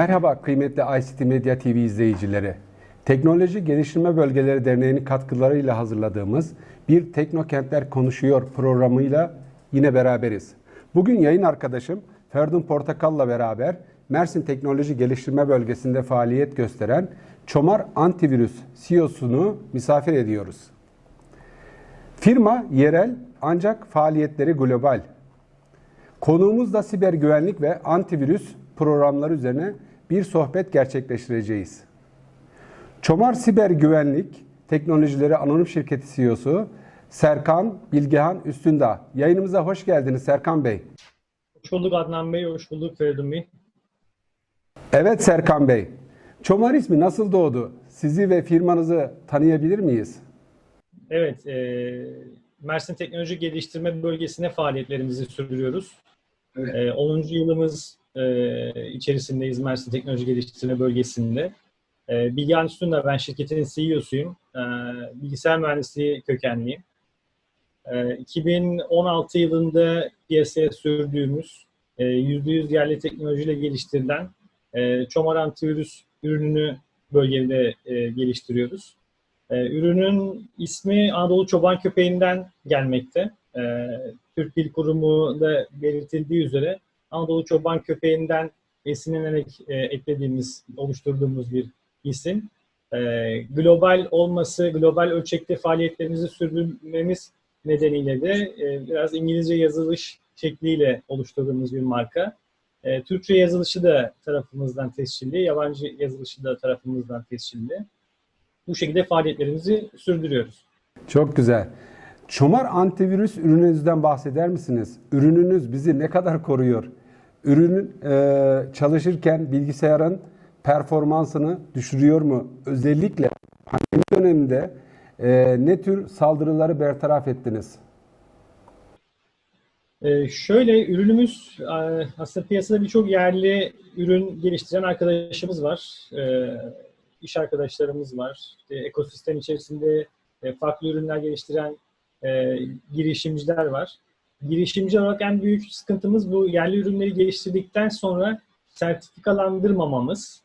Merhaba kıymetli ICT Medya TV izleyicileri. Teknoloji Geliştirme Bölgeleri Derneği'nin katkılarıyla hazırladığımız bir Teknokentler Konuşuyor programıyla yine beraberiz. Bugün yayın arkadaşım Ferdun Portakal'la beraber Mersin Teknoloji Geliştirme Bölgesi'nde faaliyet gösteren Çomar Antivirüs CEO'sunu misafir ediyoruz. Firma yerel ancak faaliyetleri global. Konuğumuz da siber güvenlik ve antivirüs programları üzerine bir sohbet gerçekleştireceğiz. Çomar Siber Güvenlik Teknolojileri Anonim Şirketi CEO'su Serkan Bilgehan Üstündağ. Yayınımıza hoş geldiniz Serkan Bey. Hoş bulduk Adnan Bey, hoş bulduk Feridun Bey. Evet Serkan Bey. Çomar ismi nasıl doğdu? Sizi ve firmanızı tanıyabilir miyiz? Evet, e, Mersin Teknoloji Geliştirme Bölgesi'ne faaliyetlerimizi sürdürüyoruz. Evet. E, 10. yılımız e, içerisindeyiz Mersin Teknoloji Geliştirme Bölgesi'nde. E, Bilgehan Üstündağ, ben şirketin CEO'suyum. E, bilgisayar mühendisliği kökenliyim. E, 2016 yılında piyasaya sürdüğümüz e, %100 yerli teknolojiyle geliştirilen e, Çomar Antivirüs ürününü bölgede e, geliştiriyoruz. Ee, ürünün ismi Anadolu Çoban Köpeği'nden gelmekte. Ee, Türk Dil Kurumu da belirtildiği üzere Anadolu Çoban Köpeği'nden esinlenerek e, eklediğimiz, oluşturduğumuz bir isim. Ee, global olması, global ölçekte faaliyetlerimizi sürdürmemiz nedeniyle de e, biraz İngilizce yazılış şekliyle oluşturduğumuz bir marka. E, Türkçe yazılışı da tarafımızdan tescilli, yabancı yazılışı da tarafımızdan tescilli bu şekilde faaliyetlerimizi sürdürüyoruz. Çok güzel. Çomar antivirüs ürününüzden bahseder misiniz? Ürününüz bizi ne kadar koruyor? Ürünün e, çalışırken bilgisayarın performansını düşürüyor mu? Özellikle pandemi döneminde e, ne tür saldırıları bertaraf ettiniz? Ee, şöyle ürünümüz e, aslında piyasada birçok yerli ürün geliştiren arkadaşımız var. Ee, iş arkadaşlarımız var. İşte ekosistem içerisinde farklı ürünler geliştiren e, girişimciler var. Girişimci olarak en büyük sıkıntımız bu yerli ürünleri geliştirdikten sonra sertifikalandırmamamız.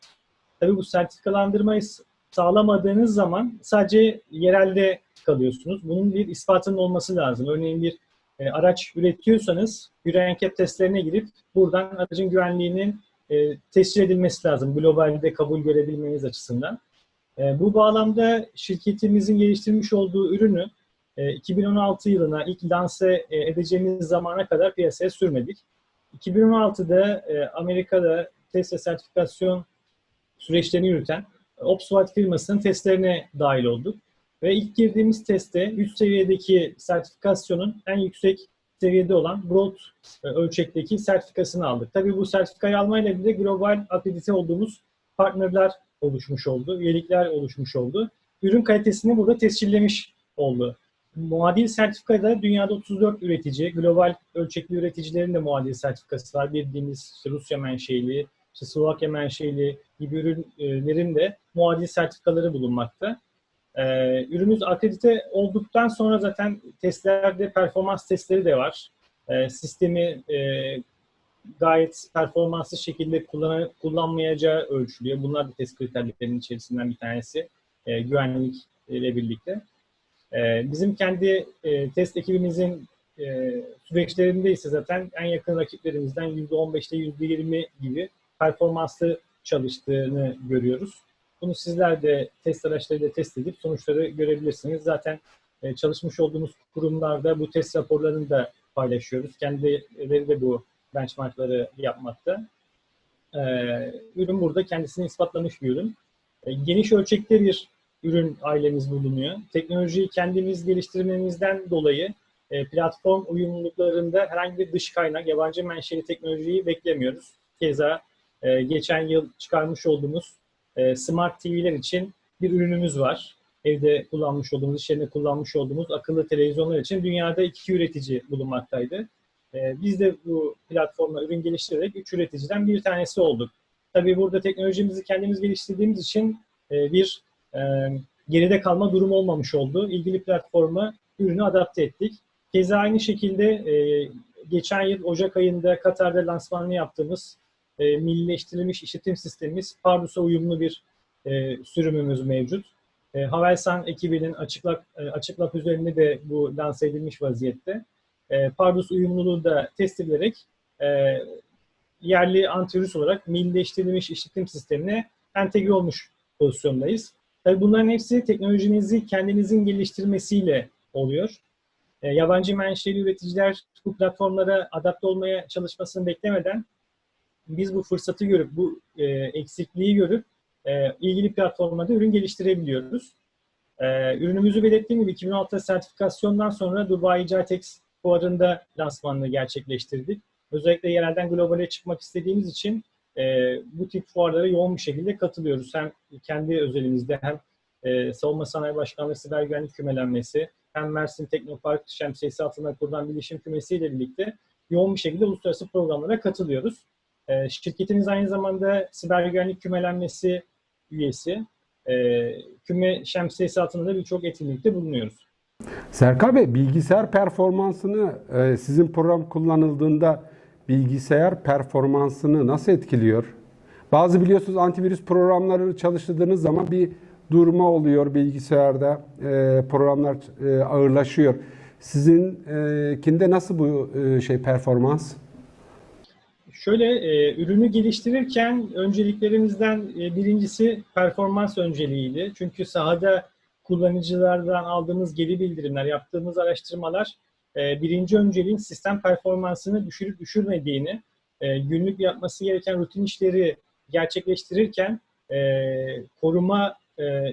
Tabii bu sertifikalandırmayı sağlamadığınız zaman sadece yerelde kalıyorsunuz. Bunun bir ispatının olması lazım. Örneğin bir e, araç üretiyorsanız Euro testlerine girip buradan aracın güvenliğinin e, tescil edilmesi lazım globalde kabul görebilmeniz açısından. E, bu bağlamda şirketimizin geliştirmiş olduğu ürünü 2016 yılına ilk lanse e, edeceğimiz zamana kadar piyasaya sürmedik. 2016'da e, Amerika'da test sertifikasyon süreçlerini yürüten Opswat firmasının testlerine dahil olduk. Ve ilk girdiğimiz testte üst seviyedeki sertifikasyonun en yüksek seviyede olan broad e, ölçekteki sertifikasını aldık. Tabii bu sertifikayı almayla birlikte global akredite olduğumuz partnerler oluşmuş oldu, üyelikler oluşmuş oldu. Ürün kalitesini burada tescillemiş oldu. Muadil sertifikada dünyada 34 üretici, global ölçekli üreticilerin de muadil sertifikası var. Bildiğimiz işte Rusya menşeli, işte Slovakya menşeli gibi ürünlerin de muadil sertifikaları bulunmakta. Ee, ürünümüz akredite olduktan sonra zaten testlerde performans testleri de var. Ee, sistemi e, gayet performanslı şekilde kullan kullanmayacağı ölçülüyor. Bunlar da test kriterlerinin içerisinden bir tanesi. E, güvenlik ile birlikte. E, bizim kendi e, test ekibimizin e, süreçlerinde ise zaten en yakın rakiplerimizden %15'te %20 gibi performanslı çalıştığını görüyoruz. Bunu sizler de test araçlarıyla test edip sonuçları görebilirsiniz. Zaten e, çalışmış olduğumuz kurumlarda bu test raporlarını da paylaşıyoruz. Kendileri de bu benchmarkları yapmakta. E, ürün burada kendisini ispatlamış bir ürün. E, geniş ölçekte bir ürün ailemiz bulunuyor. Teknolojiyi kendimiz geliştirmemizden dolayı platform uyumluluklarında herhangi bir dış kaynak, yabancı menşeli teknolojiyi beklemiyoruz. Keza geçen yıl çıkarmış olduğumuz e, Smart TV'ler için bir ürünümüz var. Evde kullanmış olduğumuz, iş yerinde kullanmış olduğumuz akıllı televizyonlar için dünyada iki üretici bulunmaktaydı. E, biz de bu platformla ürün geliştirerek üç üreticiden bir tanesi olduk. Tabii burada teknolojimizi kendimiz geliştirdiğimiz için e, bir geride kalma durumu olmamış oldu. İlgili platforma ürünü adapte ettik. Keza aynı şekilde geçen yıl Ocak ayında Katar'da lansmanını yaptığımız e, millileştirilmiş işletim sistemimiz Pardus'a uyumlu bir e, sürümümüz mevcut. E, Havelsan ekibinin açıklak, e, açıklak üzerinde de bu lanse edilmiş vaziyette. E, Pardus uyumluluğu da test edilerek e, yerli antivirüs olarak millileştirilmiş işletim sistemine entegre olmuş pozisyondayız. Tabii bunların hepsi teknolojinizi kendinizin geliştirmesiyle oluyor. E, yabancı menşeli üreticiler bu platformlara adapte olmaya çalışmasını beklemeden biz bu fırsatı görüp, bu e, eksikliği görüp e, ilgili platformlarda ürün geliştirebiliyoruz. E, ürünümüzü belirttiğim gibi 2006 sertifikasyondan sonra Dubai ICATEX fuarında lansmanını gerçekleştirdik. Özellikle yerelden globale çıkmak istediğimiz için e, bu tip fuarlara yoğun bir şekilde katılıyoruz. Hem kendi özelimizde hem e, Savunma Sanayi Başkanlığı Siber Güvenlik Kümelenmesi, hem Mersin Teknopark şemsiyesi altında kurulan bilişim kümesiyle birlikte yoğun bir şekilde uluslararası programlara katılıyoruz. E, şirketimiz aynı zamanda Siber Güvenlik Kümelenmesi üyesi. E, küme şemsiyesi altında da birçok etkinlikte bulunuyoruz. Serkan Bey, bilgisayar performansını e, sizin program kullanıldığında bilgisayar performansını nasıl etkiliyor? Bazı biliyorsunuz antivirüs programları çalıştırdığınız zaman bir durma oluyor bilgisayarda. E, programlar e, ağırlaşıyor. Sizinkinde nasıl bu e, şey performans? Şöyle e, ürünü geliştirirken önceliklerimizden e, birincisi performans önceliğiydi. Çünkü sahada kullanıcılardan aldığımız geri bildirimler, yaptığımız araştırmalar e, birinci önceliğin sistem performansını düşürüp düşürmediğini, e, günlük yapması gereken rutin işleri gerçekleştirirken e, koruma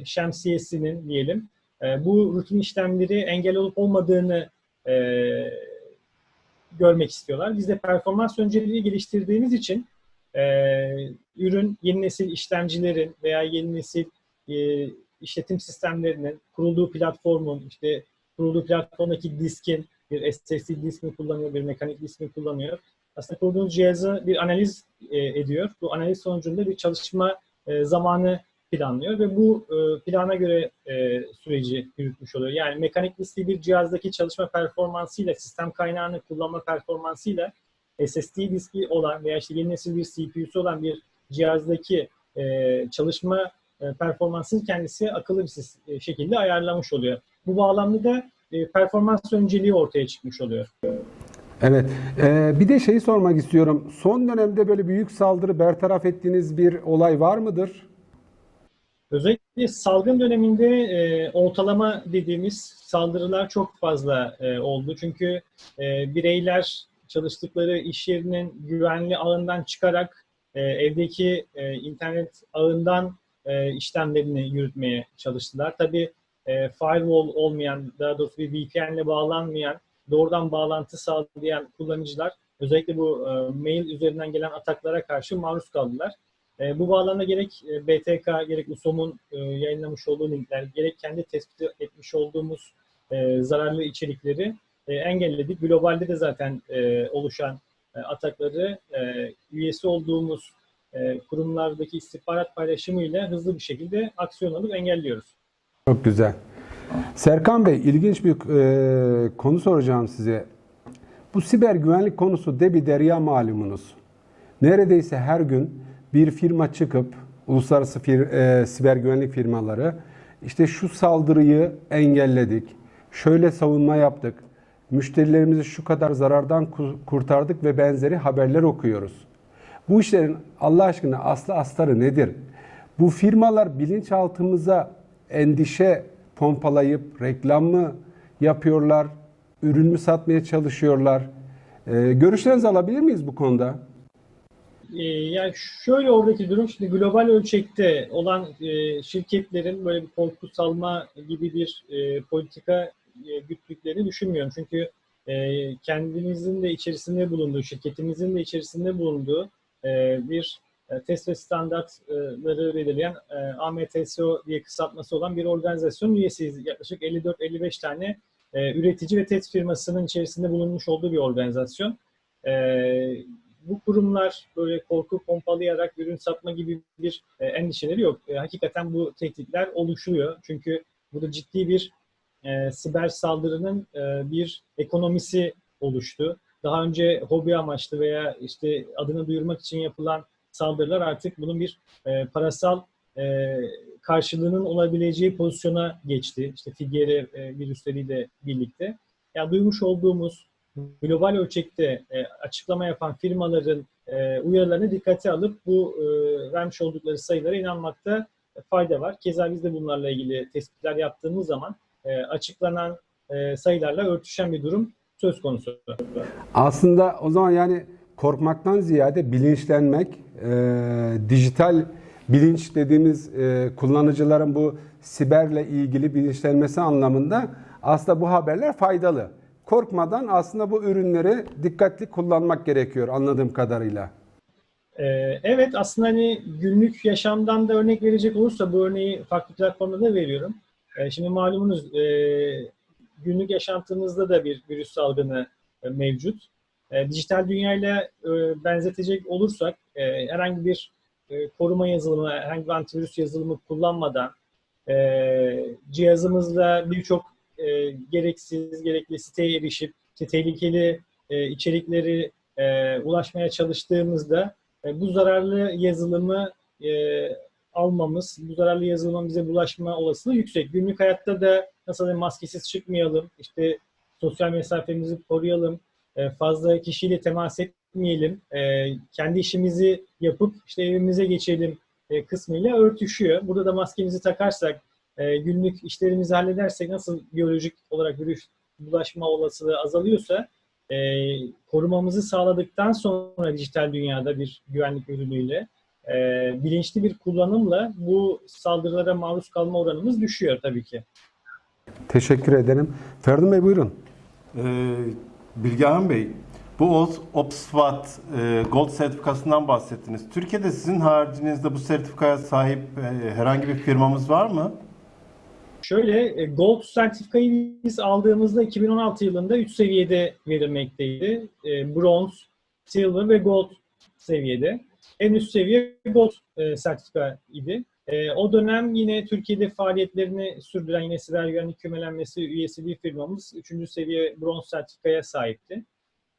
şemsiyesinin diyelim bu rutin işlemleri engel olup olmadığını görmek istiyorlar. Biz de performans önceliği geliştirdiğimiz için ürün yeni nesil işlemcilerin veya yeni nesil işletim sistemlerinin kurulduğu platformun, işte kurulduğu platformdaki diskin, bir SSD disk mi kullanıyor, bir mekanik disk mi kullanıyor. Aslında kurduğunuz cihazı bir analiz e, ediyor. Bu analiz sonucunda bir çalışma e, zamanı planlıyor ve bu e, plana göre e, süreci yürütmüş oluyor. Yani mekanik listeyi bir cihazdaki çalışma performansıyla, sistem kaynağını kullanma performansıyla SSD diski olan veya işte yeni nesil bir CPU'su olan bir cihazdaki e, çalışma e, performansını kendisi akıllı bir e, şekilde ayarlamış oluyor. Bu bağlamda da e, performans önceliği ortaya çıkmış oluyor. Evet. Ee, bir de şeyi sormak istiyorum. Son dönemde böyle büyük saldırı bertaraf ettiğiniz bir olay var mıdır? Özellikle salgın döneminde e, ortalama dediğimiz saldırılar çok fazla e, oldu. Çünkü e, bireyler çalıştıkları iş yerinin güvenli ağından çıkarak e, evdeki e, internet ağından e, işlemlerini yürütmeye çalıştılar. Tabii e, firewall olmayan, daha doğrusu bir VPN ile bağlanmayan, doğrudan bağlantı sağlayan kullanıcılar özellikle bu e, mail üzerinden gelen ataklara karşı maruz kaldılar. E, bu bağlamda gerek e, BTK, gerek USOM'un e, yayınlamış olduğu linkler, gerek kendi tespit etmiş olduğumuz e, zararlı içerikleri e, engelledik. Globalde de zaten e, oluşan e, atakları e, üyesi olduğumuz e, kurumlardaki istihbarat paylaşımıyla hızlı bir şekilde aksiyon alıp engelliyoruz. Çok güzel. Serkan Bey, ilginç bir e, konu soracağım size. Bu siber güvenlik konusu debi derya malumunuz. Neredeyse her gün bir firma çıkıp, uluslararası fir- e, siber güvenlik firmaları, işte şu saldırıyı engelledik, şöyle savunma yaptık, müşterilerimizi şu kadar zarardan ku- kurtardık ve benzeri haberler okuyoruz. Bu işlerin Allah aşkına aslı astarı nedir? Bu firmalar bilinçaltımıza endişe pompalayıp reklam mı yapıyorlar? Ürün mü satmaya çalışıyorlar? Ee, görüşlerinizi alabilir miyiz bu konuda? Ee, yani şöyle oradaki durum şimdi global ölçekte olan e, şirketlerin böyle bir korku salma gibi bir e, politika e, güttüklerini düşünmüyorum. Çünkü e, kendimizin de içerisinde bulunduğu, şirketimizin de içerisinde bulunduğu e, bir test ve standartları belirleyen e, AMTSO diye kısaltması olan bir organizasyon üyesiyiz. Yaklaşık 54-55 tane e, üretici ve test firmasının içerisinde bulunmuş olduğu bir organizasyon. E, bu kurumlar böyle korku pompalayarak ürün satma gibi bir e, endişeleri yok. E, hakikaten bu tehditler oluşuyor. Çünkü burada ciddi bir e, siber saldırının e, bir ekonomisi oluştu. Daha önce hobi amaçlı veya işte adını duyurmak için yapılan saldırılar artık bunun bir e, parasal e, karşılığının olabileceği pozisyona geçti. İşte Figere e, virüsleriyle birlikte. Yani duymuş olduğumuz global ölçekte e, açıklama yapan firmaların e, uyarılarını dikkate alıp bu e, vermiş oldukları sayılara inanmakta fayda var. Keza biz de bunlarla ilgili tespitler yaptığımız zaman e, açıklanan e, sayılarla örtüşen bir durum söz konusu. Aslında o zaman yani korkmaktan ziyade bilinçlenmek, e, dijital bilinç dediğimiz e, kullanıcıların bu siberle ilgili bilinçlenmesi anlamında aslında bu haberler faydalı. Korkmadan aslında bu ürünleri dikkatli kullanmak gerekiyor anladığım kadarıyla. Ee, evet aslında hani günlük yaşamdan da örnek verecek olursa bu örneği farklı platformda da veriyorum. Ee, şimdi malumunuz e, günlük yaşantımızda da bir virüs salgını e, mevcut. E, dijital dünyayla e, benzetecek olursak e, herhangi bir e, koruma yazılımı, herhangi bir antivirüs yazılımı kullanmadan e, cihazımızla birçok e, gereksiz, gerekli siteye erişip işte tehlikeli e, içerikleri e, ulaşmaya çalıştığımızda e, bu zararlı yazılımı e, almamız, bu zararlı yazılımın bize bulaşma olasılığı yüksek. Günlük hayatta da nasıl diyeyim, maskesiz çıkmayalım, işte sosyal mesafemizi koruyalım, fazla kişiyle temas etmeyelim, e, kendi işimizi yapıp işte evimize geçelim e, kısmıyla örtüşüyor. Burada da maskemizi takarsak, e, günlük işlerimizi halledersek nasıl biyolojik olarak virüs bulaşma olasılığı azalıyorsa e, korumamızı sağladıktan sonra dijital dünyada bir güvenlik ürünüyle e, bilinçli bir kullanımla bu saldırılara maruz kalma oranımız düşüyor tabii ki. Teşekkür ederim. Ferdun Bey buyurun. Ee, Bilgehan Bey, bu OPSWAT e, Gold sertifikasından bahsettiniz. Türkiye'de sizin haricinizde bu sertifikaya sahip e, herhangi bir firmamız var mı? Şöyle e, Gold sertifikayı biz aldığımızda 2016 yılında 3 seviyede verilmekteydi. E, Bronze, Silver ve Gold seviyede. En üst seviye Gold sertifika idi. E, o dönem yine Türkiye'de faaliyetlerini sürdüren yine siber güvenlik kümelenmesi üyesi bir firmamız 3. seviye Bronze sertifikaya sahipti.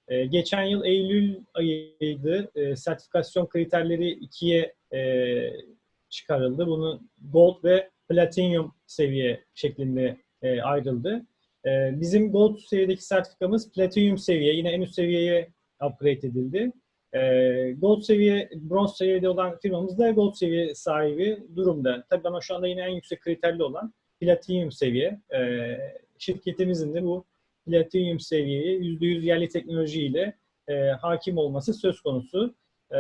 E, geçen yıl Eylül ayıydı. E, sertifikasyon kriterleri ikiye e, çıkarıldı. Bunu Gold ve Platinum seviye şeklinde e, ayrıldı. E, bizim Gold seviyedeki sertifikamız Platinum seviye, yine en üst seviyeye upgrade edildi. E, Gold seviye, Bronze seviyede olan firmamız da Gold seviye sahibi durumda. Tabii ama şu anda yine en yüksek kriterli olan Platinum seviye. E, şirketimizin de bu Platinum seviyeye %100 yerli teknolojiyle e, hakim olması söz konusu. E,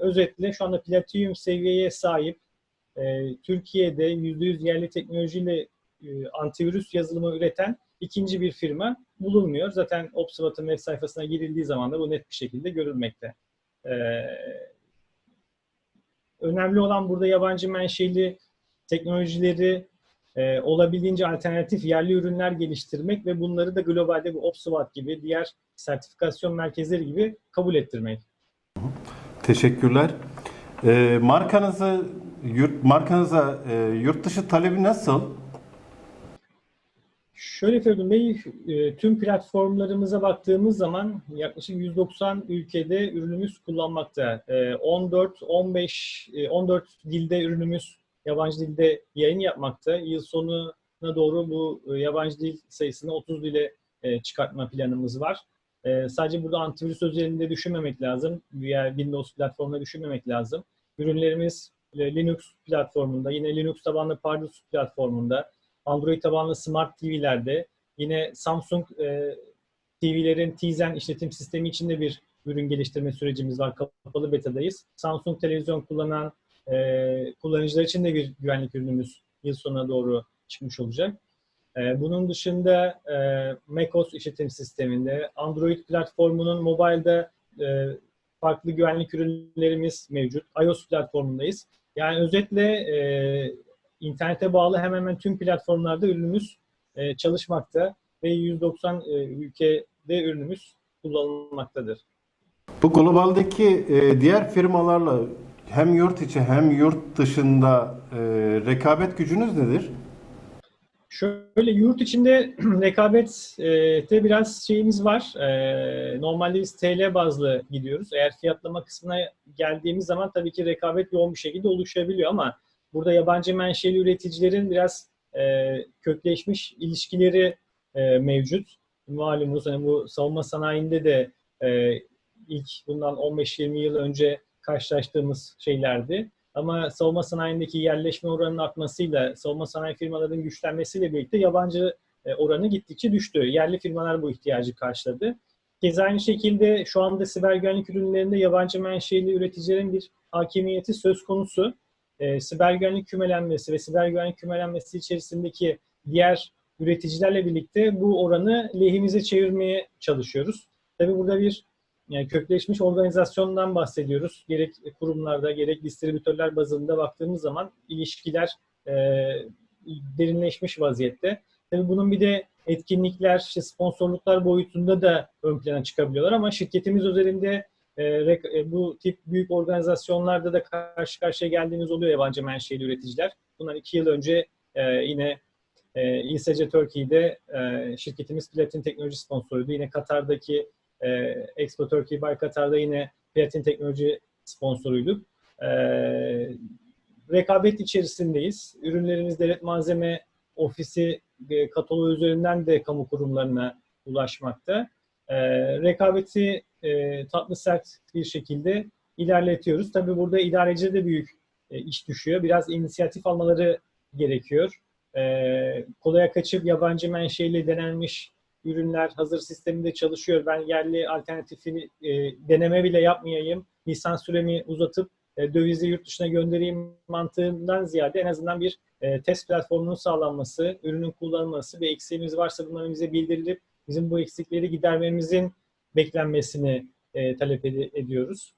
özetle şu anda Platinum seviyeye sahip e, Türkiye'de %100 yerli teknolojiyle e, antivirüs yazılımı üreten ikinci bir firma bulunmuyor. Zaten OPSWAT'ın web sayfasına girildiği zaman da bu net bir şekilde görülmekte. E, önemli olan burada yabancı menşeli teknolojileri e, olabildiğince alternatif yerli ürünler geliştirmek ve bunları da globalde bu OPSWAT gibi diğer sertifikasyon merkezleri gibi kabul ettirmek. Teşekkürler. Ee, markanızı yurt markanıza e, yurt dışı talebi nasıl? Şöyle Feridun Bey, e, tüm platformlarımıza baktığımız zaman yaklaşık 190 ülkede ürünümüz kullanmakta. E, 14, 15, e, 14 dilde ürünümüz yabancı dilde yayın yapmakta. Yıl sonuna doğru bu e, yabancı dil sayısını 30 dile e, çıkartma planımız var. Sadece burada antivirüs özelinde düşünmemek lazım. Diğer Windows platformuna düşünmemek lazım. Ürünlerimiz Linux platformunda, yine Linux tabanlı Pardus platformunda, Android tabanlı Smart TV'lerde, yine Samsung e, TV'lerin Tizen işletim sistemi içinde bir ürün geliştirme sürecimiz var. Kapalı betadayız. Samsung televizyon kullanan e, kullanıcılar için de bir güvenlik ürünümüz yıl sonuna doğru çıkmış olacak. E, bunun dışında e, macOS işletim sisteminde, Android platformunun mobilde e, farklı güvenlik ürünlerimiz mevcut. iOS platformundayız. Yani özetle e, internete bağlı hemen hemen tüm platformlarda ürünümüz e, çalışmakta ve 190 e, ülkede ürünümüz kullanılmaktadır. Bu globaldeki e, diğer firmalarla hem yurt içi hem yurt dışında e, rekabet gücünüz nedir? Şöyle yurt içinde rekabette biraz şeyimiz var. E, Normalde biz TL bazlı gidiyoruz. Eğer fiyatlama kısmına geldiğimiz zaman tabii ki rekabet yoğun bir şekilde oluşabiliyor ama burada yabancı menşeli üreticilerin biraz e, kökleşmiş ilişkileri e, mevcut. Malumunuz hani bu savunma sanayinde de e, ilk bundan 15-20 yıl önce karşılaştığımız şeylerdi. Ama savunma sanayindeki yerleşme oranının artmasıyla, savunma sanayi firmalarının güçlenmesiyle birlikte yabancı e, oranı gittikçe düştü. Yerli firmalar bu ihtiyacı karşıladı. Keza aynı şekilde şu anda siber güvenlik ürünlerinde yabancı menşeli üreticilerin bir hakimiyeti söz konusu. E, siber güvenlik kümelenmesi ve siber güvenlik kümelenmesi içerisindeki diğer üreticilerle birlikte bu oranı lehimize çevirmeye çalışıyoruz. Tabii burada bir yani kökleşmiş organizasyondan bahsediyoruz. Gerek kurumlarda gerek distribütörler bazında baktığımız zaman ilişkiler e, derinleşmiş vaziyette. Tabii bunun bir de etkinlikler, işte sponsorluklar boyutunda da ön plana çıkabiliyorlar ama şirketimiz üzerinde e, e, bu tip büyük organizasyonlarda da karşı karşıya geldiğimiz oluyor yabancı menşeli üreticiler. Bundan iki yıl önce e, yine e, İSC Turkey'de e, şirketimiz Platin Teknoloji sponsoruydu. Yine Katar'daki e, Expo Turkey by Katar'da yine Platin Teknoloji sponsoruyduk. E, rekabet içerisindeyiz. Ürünlerimiz devlet malzeme ofisi e, kataloğu üzerinden de kamu kurumlarına ulaşmakta. E, rekabeti e, tatlı sert bir şekilde ilerletiyoruz. Tabii burada idarecide de büyük e, iş düşüyor. Biraz inisiyatif almaları gerekiyor. E, kolaya kaçıp yabancı menşeli denenmiş ürünler hazır sisteminde çalışıyor. Ben yerli alternatifini e, deneme bile yapmayayım. Lisans süremi uzatıp e, dövizi yurt dışına göndereyim mantığından ziyade en azından bir e, test platformunun sağlanması, ürünün kullanılması ve eksiğimiz varsa bunların bize bildirilip bizim bu eksikleri gidermemizin beklenmesini e, talep ed- ediyoruz.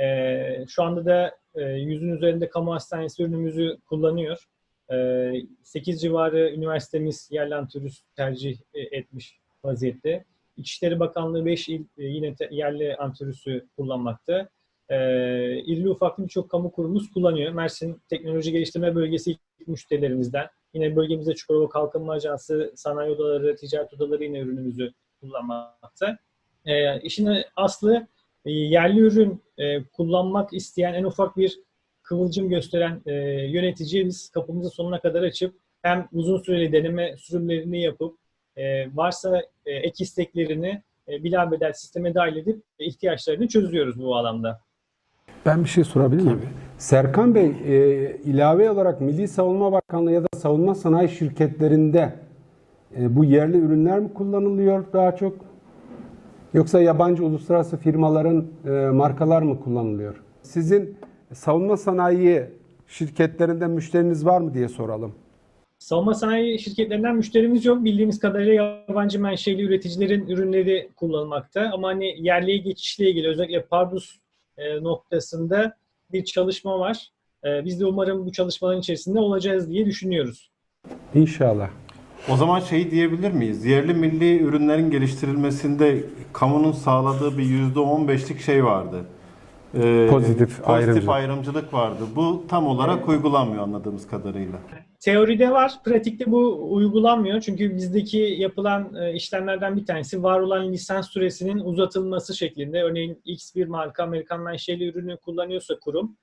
E, şu anda da e, yüzün üzerinde kamu hastanesi ürünümüzü kullanıyor. E, 8 civarı üniversitemiz yerli antivirüs tercih e, etmiş vaziyette. İçişleri Bakanlığı 5 il e, yine yerli antivirüsü kullanmakta. E, irili ufaklı birçok kamu kurumumuz kullanıyor. Mersin Teknoloji Geliştirme Bölgesi müşterilerimizden. Yine bölgemizde Çukurova Kalkınma Ajansı, sanayi odaları, ticaret odaları yine ürünümüzü kullanmakta. E, işin aslı e, yerli ürün e, kullanmak isteyen en ufak bir kıvılcım gösteren e, yöneticiye kapımızı sonuna kadar açıp hem uzun süreli deneme sürümlerini yapıp e, varsa e, ek isteklerini e, bilabedel sisteme dahil edip e, ihtiyaçlarını çözüyoruz bu alanda. Ben bir şey sorabilir miyim? Serkan Bey, e, ilave olarak Milli Savunma Bakanlığı ya da savunma sanayi şirketlerinde e, bu yerli ürünler mi kullanılıyor daha çok? Yoksa yabancı uluslararası firmaların e, markalar mı kullanılıyor? Sizin savunma sanayi şirketlerinde müşteriniz var mı diye soralım. Savunma sanayi şirketlerinden müşterimiz yok. Bildiğimiz kadarıyla yabancı menşeli üreticilerin ürünleri kullanılmakta. Ama hani yerliye geçişle ilgili özellikle Pardus e, noktasında bir çalışma var. E, biz de umarım bu çalışmaların içerisinde olacağız diye düşünüyoruz. İnşallah. O zaman şey diyebilir miyiz? Yerli milli ürünlerin geliştirilmesinde kamunun sağladığı bir %15'lik şey vardı. Ee, Pozitif pozitif ayrımcılık. ayrımcılık vardı. Bu tam olarak uygulanmıyor anladığımız kadarıyla. Teoride var, pratikte bu uygulanmıyor. Çünkü bizdeki yapılan e, işlemlerden bir tanesi var olan lisans süresinin uzatılması şeklinde. Örneğin X bir marka Amerikan menşeli ürünü kullanıyorsa kurum,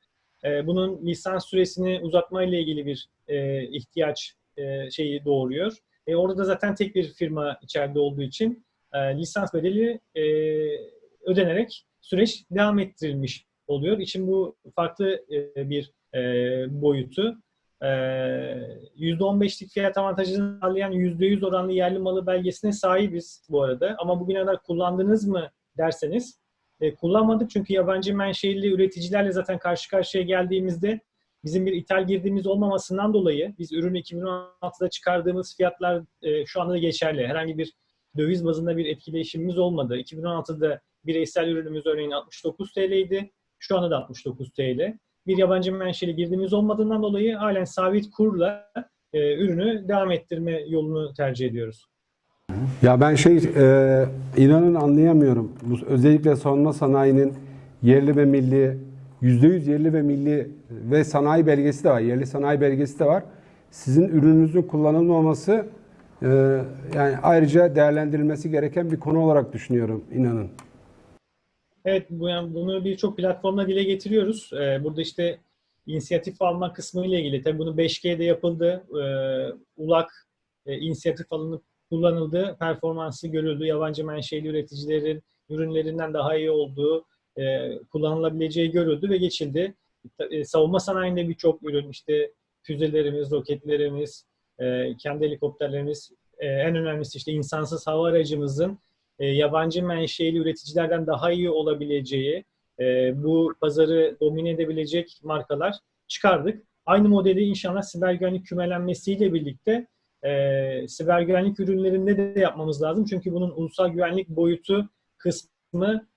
e, bunun lisans süresini uzatma ile ilgili bir e, ihtiyaç e, şeyi doğuruyor. E, orada da zaten tek bir firma içeride olduğu için e, lisans bedeli e, ödenerek süreç devam ettirilmiş oluyor. İçin bu farklı e, bir e, boyutu. Ee, %15'lik fiyat avantajını sağlayan %100 oranlı yerli malı belgesine sahibiz bu arada. Ama bugüne kadar kullandınız mı derseniz e, kullanmadık çünkü yabancı menşeli üreticilerle zaten karşı karşıya geldiğimizde bizim bir ithal girdiğimiz olmamasından dolayı biz ürünü 2016'da çıkardığımız fiyatlar e, şu anda da geçerli. Herhangi bir döviz bazında bir etkileşimimiz olmadı. 2016'da bireysel ürünümüz örneğin 69 TL idi. Şu anda da 69 TL bir yabancı menşeli girdiğimiz olmadığından dolayı halen sabit kurla e, ürünü devam ettirme yolunu tercih ediyoruz. Ya ben şey e, inanın anlayamıyorum. Bu, özellikle savunma sanayinin yerli ve milli %100 yerli ve milli ve sanayi belgesi de var. Yerli sanayi belgesi de var. sizin ürününüzün kullanılmaması e, yani ayrıca değerlendirilmesi gereken bir konu olarak düşünüyorum inanın. Evet, bu, yani bunu birçok platformda dile getiriyoruz. Ee, burada işte inisiyatif alma kısmı ile ilgili, tabii bunu 5G'de yapıldı. Ee, ULAK e, inisiyatif alınıp kullanıldı, performansı görüldü. Yabancı menşeli üreticilerin ürünlerinden daha iyi olduğu, e, kullanılabileceği görüldü ve geçildi. E, savunma sanayinde birçok ürün, işte füzelerimiz, roketlerimiz, e, kendi helikopterlerimiz, en önemlisi işte insansız hava aracımızın yabancı menşeli üreticilerden daha iyi olabileceği, bu pazarı domine edebilecek markalar çıkardık. Aynı modeli inşallah siber güvenlik kümelenmesiyle birlikte siber güvenlik ürünlerinde de yapmamız lazım. Çünkü bunun ulusal güvenlik boyutu kısmı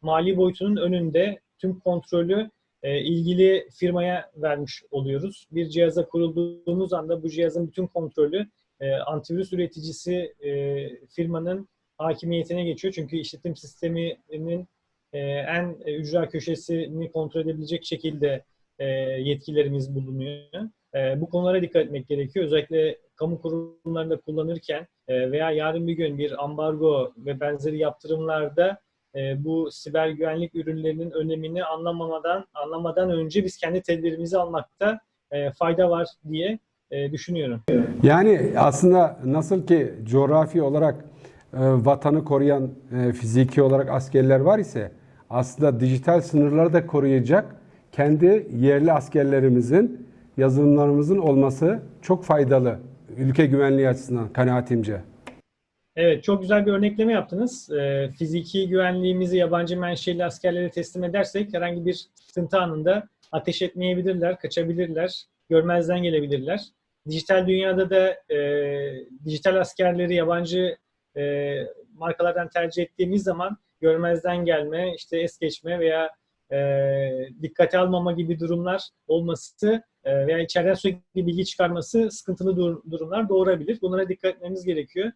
mali boyutunun önünde tüm kontrolü e, ilgili firmaya vermiş oluyoruz. Bir cihaza kurulduğumuz anda bu cihazın bütün kontrolü e, antivirüs üreticisi e, firmanın hakimiyetine geçiyor. Çünkü işletim sisteminin e, en ücra köşesini kontrol edebilecek şekilde e, yetkilerimiz bulunuyor. E, bu konulara dikkat etmek gerekiyor. Özellikle kamu kurumlarında kullanırken e, veya yarın bir gün bir ambargo ve benzeri yaptırımlarda e, bu siber güvenlik ürünlerinin önemini anlamamadan anlamadan önce biz kendi tedbirimizi almakta e, fayda var diye e, düşünüyorum. Yani aslında nasıl ki coğrafi olarak e, vatanı koruyan fiziki olarak askerler var ise aslında dijital sınırları da koruyacak kendi yerli askerlerimizin, yazılımlarımızın olması çok faydalı ülke güvenliği açısından kanaatimce. Evet, çok güzel bir örnekleme yaptınız. Ee, fiziki güvenliğimizi yabancı menşeli askerlere teslim edersek herhangi bir sıkıntı anında ateş etmeyebilirler, kaçabilirler, görmezden gelebilirler. Dijital dünyada da e, dijital askerleri yabancı e, markalardan tercih ettiğimiz zaman görmezden gelme, işte es geçme veya e, dikkate almama gibi durumlar olması e, veya içeriden sürekli bilgi çıkarması sıkıntılı dur- durumlar doğurabilir. Bunlara dikkat etmemiz gerekiyor.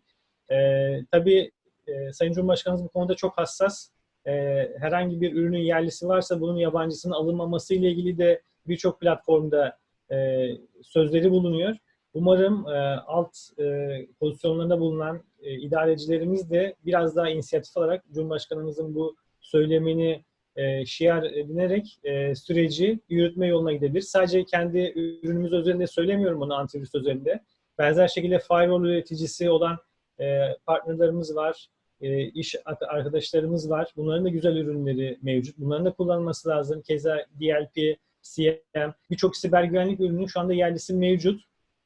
Ee, tabii e, Sayın Cumhurbaşkanımız bu konuda çok hassas. Ee, herhangi bir ürünün yerlisi varsa bunun yabancısının alınmaması ile ilgili de birçok platformda e, sözleri bulunuyor. Umarım e, alt e, pozisyonlarında bulunan e, idarecilerimiz de biraz daha inisiyatif alarak Cumhurbaşkanımızın bu söylemini e, şiar edinerek e, süreci yürütme yoluna gidebilir. Sadece kendi ürünümüz özelinde söylemiyorum bunu antivirüs özelinde. Benzer şekilde firewall üreticisi olan e, partnerlerimiz var, e, iş arkadaşlarımız var. Bunların da güzel ürünleri mevcut. Bunların da kullanılması lazım. Keza DLP, CM, birçok siber güvenlik ürünün şu anda yerlisi mevcut.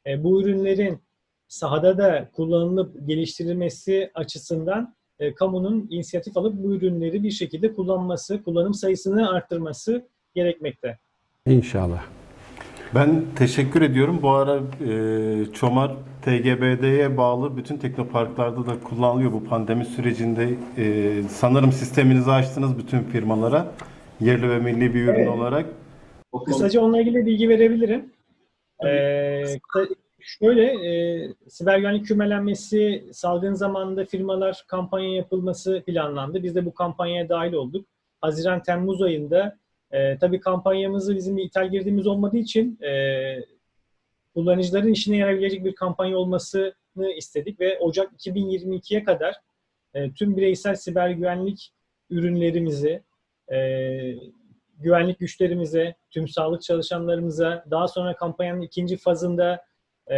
E, bu ürünlerin sahada da kullanılıp geliştirilmesi açısından e, kamunun inisiyatif alıp bu ürünleri bir şekilde kullanması, kullanım sayısını arttırması gerekmekte. İnşallah. Ben teşekkür ediyorum. Bu ara e, Çomar TGBD'ye bağlı bütün teknoparklarda da kullanılıyor bu pandemi sürecinde. E, sanırım sisteminizi açtınız bütün firmalara. Yerli ve milli bir ürün Evet. olarak. Kısaca onunla ilgili bilgi verebilirim. Ee, şöyle, e, siber güvenlik kümelenmesi salgın zamanında firmalar kampanya yapılması planlandı. Biz de bu kampanyaya dahil olduk. Haziran-Temmuz ayında e, tabii kampanyamızı bizim ithal girdiğimiz olmadığı için e, kullanıcıların işine yarayabilecek bir kampanya olmasını istedik ve Ocak 2022'ye kadar e, tüm bireysel siber güvenlik ürünlerimizi e, güvenlik güçlerimize, tüm sağlık çalışanlarımıza, daha sonra kampanyanın ikinci fazında e,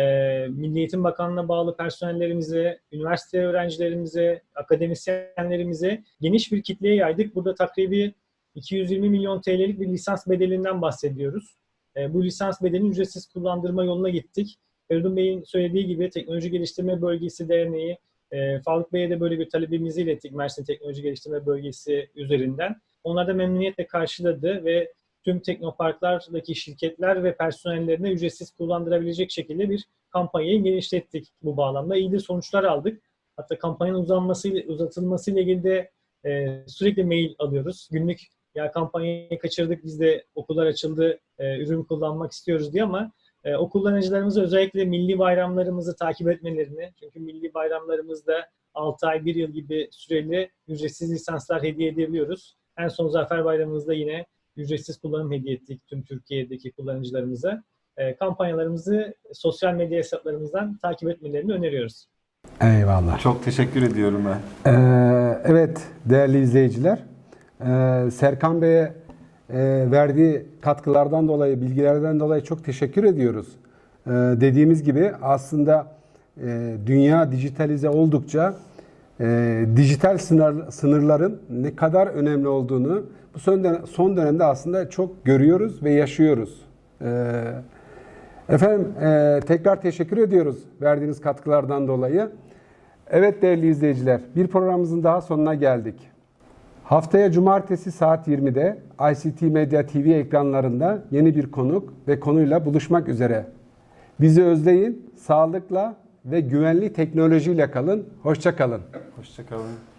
Milli Eğitim Bakanlığı'na bağlı personellerimize, üniversite öğrencilerimize, akademisyenlerimize geniş bir kitleye yaydık. Burada takribi 220 milyon TL'lik bir lisans bedelinden bahsediyoruz. E, bu lisans bedelini ücretsiz kullandırma yoluna gittik. Feridun Bey'in söylediği gibi Teknoloji Geliştirme Bölgesi Derneği, e, Faruk Bey'e de böyle bir talebimizi ilettik Mersin Teknoloji Geliştirme Bölgesi üzerinden. Onlar da memnuniyetle karşıladı ve tüm teknoparklardaki şirketler ve personellerine ücretsiz kullandırabilecek şekilde bir kampanyayı genişlettik bu bağlamda. İyi de sonuçlar aldık. Hatta kampanyanın uzanması, uzatılmasıyla ilgili de e, sürekli mail alıyoruz. Günlük ya kampanyayı kaçırdık biz de okullar açıldı e, ürün kullanmak istiyoruz diye ama e, o kullanıcılarımıza özellikle milli bayramlarımızı takip etmelerini çünkü milli bayramlarımızda 6 ay 1 yıl gibi süreli ücretsiz lisanslar hediye edebiliyoruz. En son Zafer Bayramımızda yine ücretsiz kullanım hediye ettik tüm Türkiye'deki kullanıcılarımıza. e, kampanyalarımızı sosyal medya hesaplarımızdan takip etmelerini öneriyoruz. Eyvallah. Çok teşekkür ediyorum ben. Ee, evet değerli izleyiciler, ee, Serkan Bey'e e, verdiği katkılardan dolayı, bilgilerden dolayı çok teşekkür ediyoruz. Ee, dediğimiz gibi aslında e, dünya dijitalize oldukça e, dijital sınır, sınırların ne kadar önemli olduğunu bu son, dönem- son dönemde aslında çok görüyoruz ve yaşıyoruz. Ee, efendim tekrar teşekkür ediyoruz verdiğiniz katkılardan dolayı. Evet değerli izleyiciler, bir programımızın daha sonuna geldik. Haftaya cumartesi saat 20'de ICT Medya TV ekranlarında yeni bir konuk ve konuyla buluşmak üzere. Bizi özleyin, sağlıkla ve güvenli teknolojiyle kalın. Hoşça kalın. Hoşçakalın.